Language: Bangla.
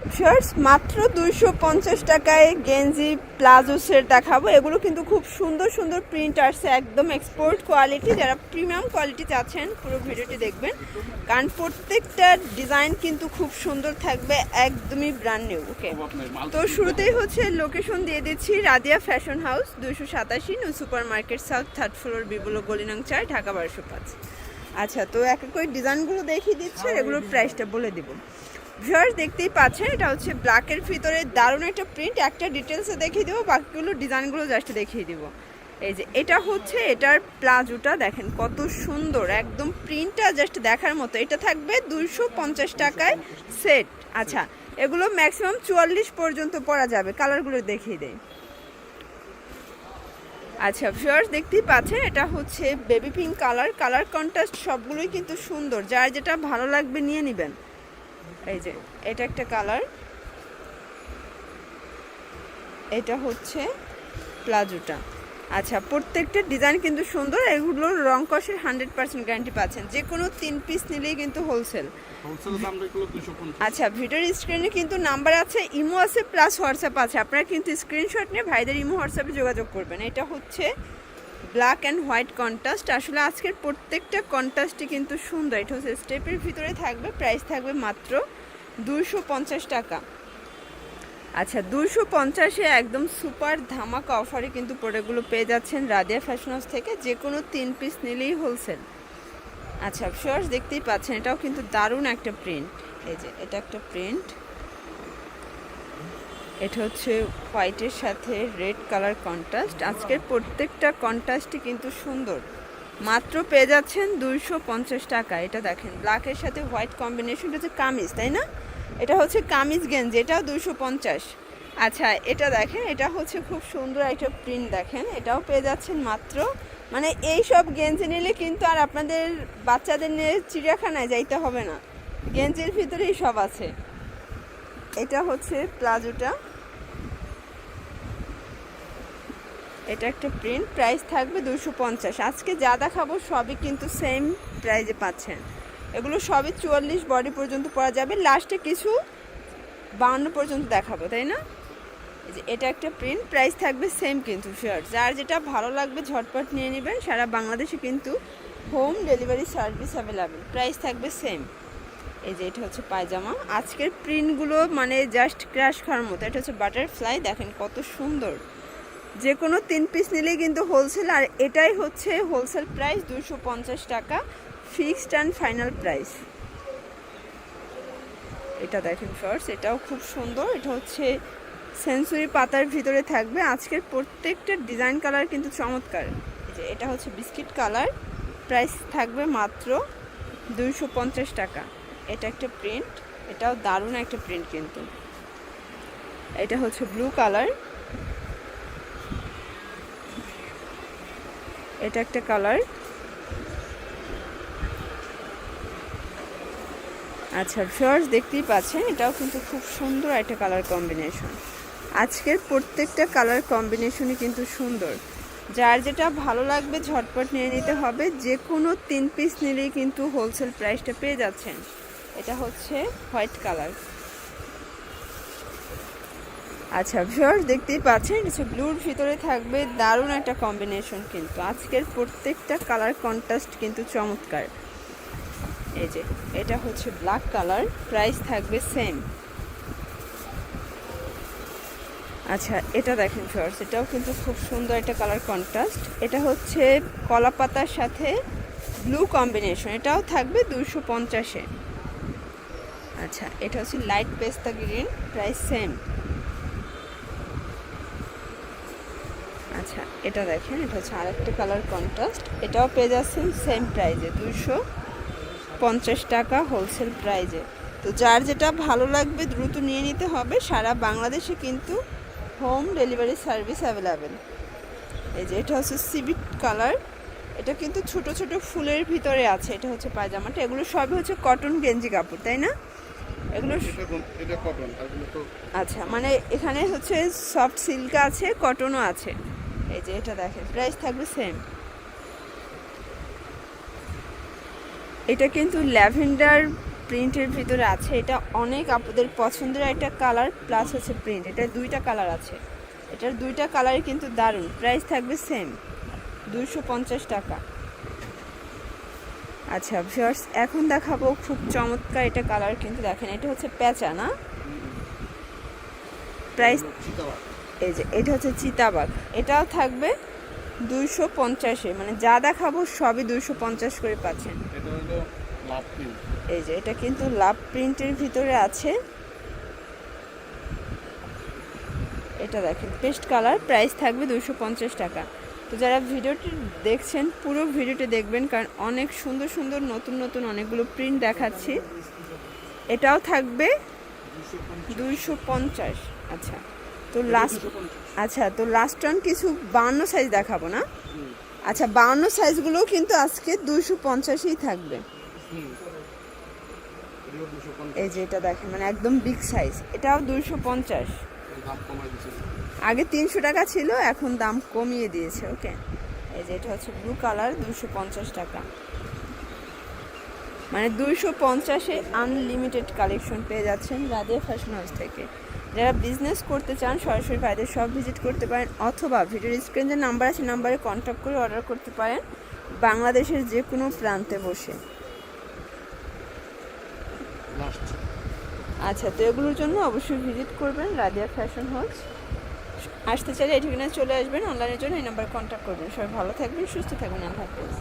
শার্টস মাত্র দুইশো পঞ্চাশ টাকায় গেঞ্জি, প্লাজো সেট দেখাবো। এগুলো কিন্তু খুব সুন্দর সুন্দর প্রিন্ট আসছে, একদম এক্সপোর্ট কোয়ালিটি যারা প্রিমিয়াম কোয়ালিটি চাচ্ছেন, পুরো ভিডিওটি দেখবেন। কারণ প্রত্যেকটা ডিজাইন কিন্তু খুব সুন্দর থাকবে, একদমই ব্র্যান্ড নিউ ওকে তো শুরুতেই হচ্ছে লোকেশন দিয়ে দিচ্ছি রাদিয়া ফ্যাশন হাউস দুইশো সাতাশি new super market south third floor বিবুলো গলিনাং চার, ঢাকা বারোশো পাঁচ। আচ্ছা তো এক এক ডিজাইনগুলো দেখিয়ে দিচ্ছে এগুলোর প্রাইসটা বলে দিব। ভিউয়ার্স, দেখতেই পাচ্ছেন, এটা হচ্ছে ব্ল্যাকের ভিতরে দারুণ একটা প্রিন্ট। একটা ডিটেলসে দেখিয়ে দেবো, বাকিগুলো ডিজাইনগুলো জাস্ট দেখিয়ে দিব। এই যে, এটা হচ্ছে এটার প্লাজোটা, দেখেন কত সুন্দর, একদম প্রিন্টটা জাস্ট দেখার মতো। এটা থাকবে দুইশো পঞ্চাশ টাকায় সেট। আচ্ছা এগুলো ম্যাক্সিমাম চুয়াল্লিশ পর্যন্ত পরা যাবে। কালারগুলো দেখিয়ে দেয় আচ্ছা ভিউয়ার্স, দেখতেই পাচ্ছেন, এটা হচ্ছে baby pink colour colour contrast সবগুলোই কিন্তু সুন্দর। যার যেটা ভালো লাগবে নিয়ে নেবেন। এই যে এটা একটা কালার। এটা হচ্ছে প্লাজোটা। আচ্ছা প্রত্যেকটা ডিজাইন কিন্তু সুন্দর এগুলোর রং কষের হান্ড্রেড পার্সেন্ট গ্যারান্টি পাচ্ছেন। যে কোনো তিন পিস নিলেই কিন্তু হোলসেল। আচ্ছা ভিডিওর স্ক্রিনে কিন্তু নাম্বার আছে ইমো আছে প্লাস হোয়াটসঅ্যাপ আছে। আপনারা কিন্তু স্ক্রিনশট নিয়ে ভাইদের ইমো হোয়াটসঅ্যাপে যোগাযোগ করবেন। এটা হচ্ছে ব্ল্যাক অ্যান্ড হোয়াইট কন্ট্রাস্ট আসলে আজকের প্রত্যেকটা কন্ট্রাস্টই কিন্তু সুন্দর। এটা হচ্ছে স্টেপের ভিতরে থাকবে প্রাইস থাকবে মাত্র দুশো টাকা। আচ্ছা দুশো পঞ্চাশে একদম সুপার ধামাকা অফারে কিন্তু প্রোডাক্টগুলো পেয়ে যাচ্ছেন রাদিয়া ফ্যাশন হাউস থেকে, যে কোনো তিন পিস নিলেই হোলসেল আচ্ছা শর্টস দেখতেই পাচ্ছেন, এটাও কিন্তু দারুণ একটা প্রিন্ট এই যে, এটা একটা প্রিন্ট এটা হচ্ছে হোয়াইটের সাথে রেড কালার কন্ট্রাস্ট। আজকের প্রত্যেকটা কন্ট্রাস্টই কিন্তু সুন্দর। মাত্র পেয়ে যাচ্ছেন দুইশো পঞ্চাশ টাকা। এটা দেখেন ব্ল্যাকের সাথে হোয়াইট কম্বিনেশনটা হচ্ছে কামিজ, তাই না? এটা হচ্ছে কামিজ গেঞ্জ, এটাও দুইশো পঞ্চাশ। আচ্ছা এটা দেখেন, এটা হচ্ছে খুব সুন্দর একটা প্রিন্ট দেখেন। এটাও পেয়ে যাচ্ছেন মাত্র। মানে এই সব গেঞ্জি নিলে কিন্তু আর আপনাদের বাচ্চাদের নিয়ে চিড়িয়াখানায় যাইতে হবে না। গেঞ্জির ভিতরেই সব আছে। এটা হচ্ছে প্লাজোটা। এটা একটা প্রিন্ট প্রাইস থাকবে দুশো পঞ্চাশ। আজকে যা দেখাবো সবই কিন্তু সেম প্রাইজে পাচ্ছেন। এগুলো সবই চুয়াল্লিশ বডি পর্যন্ত পরা যাবে। লাস্টে কিছু বাউন্ন পর্যন্ত দেখাবো, তাই না? যে এটা একটা প্রিন্ট প্রাইস থাকবে সেম কিন্তু শিওর যার যেটা ভালো লাগবে ঝটপট নিয়ে নেবেন। সারা বাংলাদেশে কিন্তু home delivery service available price থাকবে সেম এই যে এটা হচ্ছে পায়জামা। আজকের প্রিন্টগুলো মানে জাস্ট ক্র্যাশ খাওয়ার মতো। এটা হচ্ছে বাটারফ্লাই দেখেন কত সুন্দর। যে কোনো তিন পিস নিলেই কিন্তু হোলসেল আর এটাই হচ্ছে হোলসেল প্রাইস দুশো পঞ্চাশ টাকা ফিক্সড অ্যান্ড ফাইনাল প্রাইস এটা দেখেন ফার্স্ট এটাও খুব সুন্দর, এটা হচ্ছে সেন্সুরি পাতার ভিতরে থাকবে। আজকের প্রত্যেকটা ডিজাইন কালার কিন্তু চমৎকার। এটা হচ্ছে বিস্কিট কালার প্রাইস থাকবে মাত্র দুইশো পঞ্চাশ টাকা। এটা একটা প্রিন্ট এটাও দারুণ একটা প্রিন্ট কিন্তু। এটা হচ্ছে ব্লু কালার এটা একটা কালার। আচ্ছা ফার্স্ট দেখতেই পাচ্ছেন, এটাও কিন্তু খুব সুন্দর একটা কালার কম্বিনেশন আজকের প্রত্যেকটা কালার কম্বিনেশনই কিন্তু সুন্দর। যার যেটা ভালো লাগবে ঝটপট নিয়ে নিতে হবে, যে কোনো তিন পিস নিলেই কিন্তু হোলসেল প্রাইসটা পেয়ে যাচ্ছেন। এটা হচ্ছে হোয়াইট কালার আচ্ছা ভিউয়ার্স দেখতেই পাচ্ছেন কিছু ব্লুর ভিতরে থাকবে দারুণ একটা কম্বিনেশন কিন্তু। আজকের প্রত্যেকটা কালার কন্ট্রাস্ট কিন্তু চমৎকার। এই যে, এটা হচ্ছে ব্ল্যাক কালার প্রাইস থাকবে সেম আচ্ছা এটা দেখেন ভিউয়ার্স এটাও কিন্তু খুব সুন্দর একটা কালার কন্ট্রাস্ট এটা হচ্ছে কলা পাতার সাথে ব্লু কম্বিনেশন এটাও থাকবে দুশো পঞ্চাশে। আচ্ছা এটা হচ্ছে লাইট পেস্তা গ্রিন প্রাইস সেম আচ্ছা এটা দেখেন এটা হচ্ছে আরেকটা কালার কন্ট্রাস্ট এটাও পেয়ে যাচ্ছেন সেম প্রাইজে দুশো পঞ্চাশ টাকা হোলসেল প্রাইজে তো যার যেটা ভালো লাগবে দ্রুত নিয়ে নিতে হবে সারা বাংলাদেশে কিন্তু হোম ডেলিভারি সার্ভিস অ্যাভেলেবেল এই যে এটা হচ্ছে সিভিট কালার এটা কিন্তু ছোট ছোট ফুলের ভিতরে আছে এটা হচ্ছে পায়জামাটা। এগুলো সবই হচ্ছে কটন গেঞ্জি কাপড় তাই না? এগুলো আচ্ছা মানে এখানে হচ্ছে সফট সিল্ক আছে কটনও আছে। এই যে এটা দেখেন প্রাইস থাকবে সেম এটা কিন্তু ল্যাভেন্ডার প্রিন্টের ভিতরে আছে। এটা অনেক আপনাদের পছন্দের একটা কালার প্লাস হচ্ছে প্রিন্ট এটা দুইটা কালার আছে। এটার দুইটা কালারই কিন্তু দারুণ। প্রাইস থাকবে সেম দুশো পঞ্চাশ টাকা। আচ্ছা ভিউয়ার্স এখন দেখাবো খুব চমৎকার এটা কালার কিন্তু দেখেন। এটা হচ্ছে পেঁচা না? প্রাইস এই যে এটা হচ্ছে চিতাবাঘ। এটাও থাকবে দুইশো পঞ্চাশে। মানে যা দেখাবো সবই দুইশো পঞ্চাশ করে পাচ্ছেন। লাভ এই যে এটা কিন্তু লাভ প্রিন্টের ভিতরে আছে। এটা দেখেন পেস্ট কালার প্রাইস থাকবে দুশো পঞ্চাশ টাকা। তো যারা ভিডিওটি দেখছেন পুরো ভিডিওটি দেখবেন কারণ অনেক সুন্দর সুন্দর নতুন নতুন অনেকগুলো প্রিন্ট দেখাচ্ছি। এটাও থাকবে দুইশো পঞ্চাশ। আচ্ছা। তো লাস্ট আচ্ছা তো লাস্ট অন কিছু বাউন্ন সাইজ দেখাবো না? আচ্ছা বাউন্ন সাইজগুলোও কিন্তু আজকে দুইশো পঞ্চাশেই থাকবে। দুশো এই যে এটা দেখেন মানে একদম বিগ সাইজ এটাও দুইশো পঞ্চাশ। আগে তিনশো টাকা ছিল, এখন দাম কমিয়ে দিয়েছে ওকে এই যে এটা হচ্ছে ব্লু কালার দুইশো পঞ্চাশ টাকা। মানে দুইশো পঞ্চাশে আনলিমিটেড কালেকশন পেয়ে যাচ্ছেন রাধিয়া ফ্যাশন হাউস থেকে। যারা বিজনেস করতে চান সরাসরি ভাইদের সব ভিজিট করতে পারেন অথবা ভিডিওর স্ক্রিন যে নাম্বার আছে নাম্বারে কন্ট্যাক্ট করে অর্ডার করতে পারেন বাংলাদেশের যে কোনো প্রান্তে বসে। আচ্ছা তো এগুলোর জন্য অবশ্যই ভিজিট করবেন রাদিয়া ফ্যাশন হাউস আসতে চাইলে এই ঠিকানায় চলে আসবেন অনলাইনের জন্য এই নাম্বারে কন্ট্যাক্ট করবেন। সবাই ভালো থাকবেন সুস্থ থাকবেন আল্লাহ হাফেজ।